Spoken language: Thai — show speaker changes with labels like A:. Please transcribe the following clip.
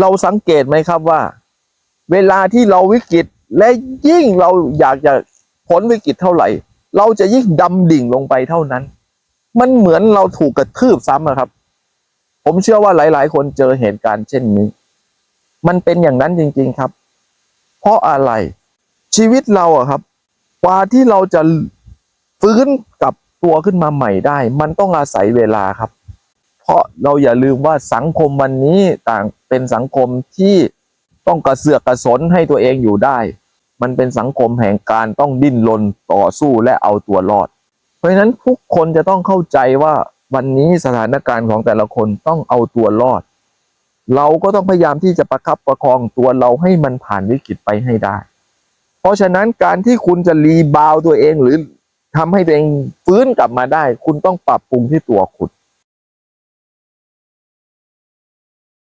A: เราสังเกตไหมครับว่า เวลาที่เราวิกฤตและยิ่งเราอยากจะพ้นวิกฤตเท่าไหร่ เราจะยิ่งดำดิ่งลงไปเท่านั้น มันเหมือนเราถูกกระทืบซ้ำครับ ผมเชื่อว่าหลาย ๆ คนเจอเหตุการณ์เช่นนี้ มันเป็นอย่างนั้นจริง ๆครับ เพราะอะไรชีวิตเราอะครับกว่าที่เราจะฟื้นกลับตัวขึ้นมาใหม่ได้ มันต้องอาศัยเวลาครับ เพราะเราอย่าลืมว่าสังคมวันนี้ต่างเป็นสังคมที่ต้องกระเสือกกระสนให้ตัวเองอยู่ได้ มันเป็นสังคมแห่งการต้องดิ้นรนต่อสู้และเอาตัวรอด เพราะฉะนั้นทุกคนจะต้องเข้าใจว่าวันนี้สถานการณ์ของแต่ละคนต้องเอาตัวรอด เราก็ต้องพยายามที่จะประคับประคองตัวเราให้มันผ่านวิกฤตไปให้ได้ เพราะฉะนั้นการที่คุณจะรีบาวตัวเองหรือทำให้ตัวเองฟื้นกลับมาได้ คุณต้องปรับปรุงที่ตัวคุณ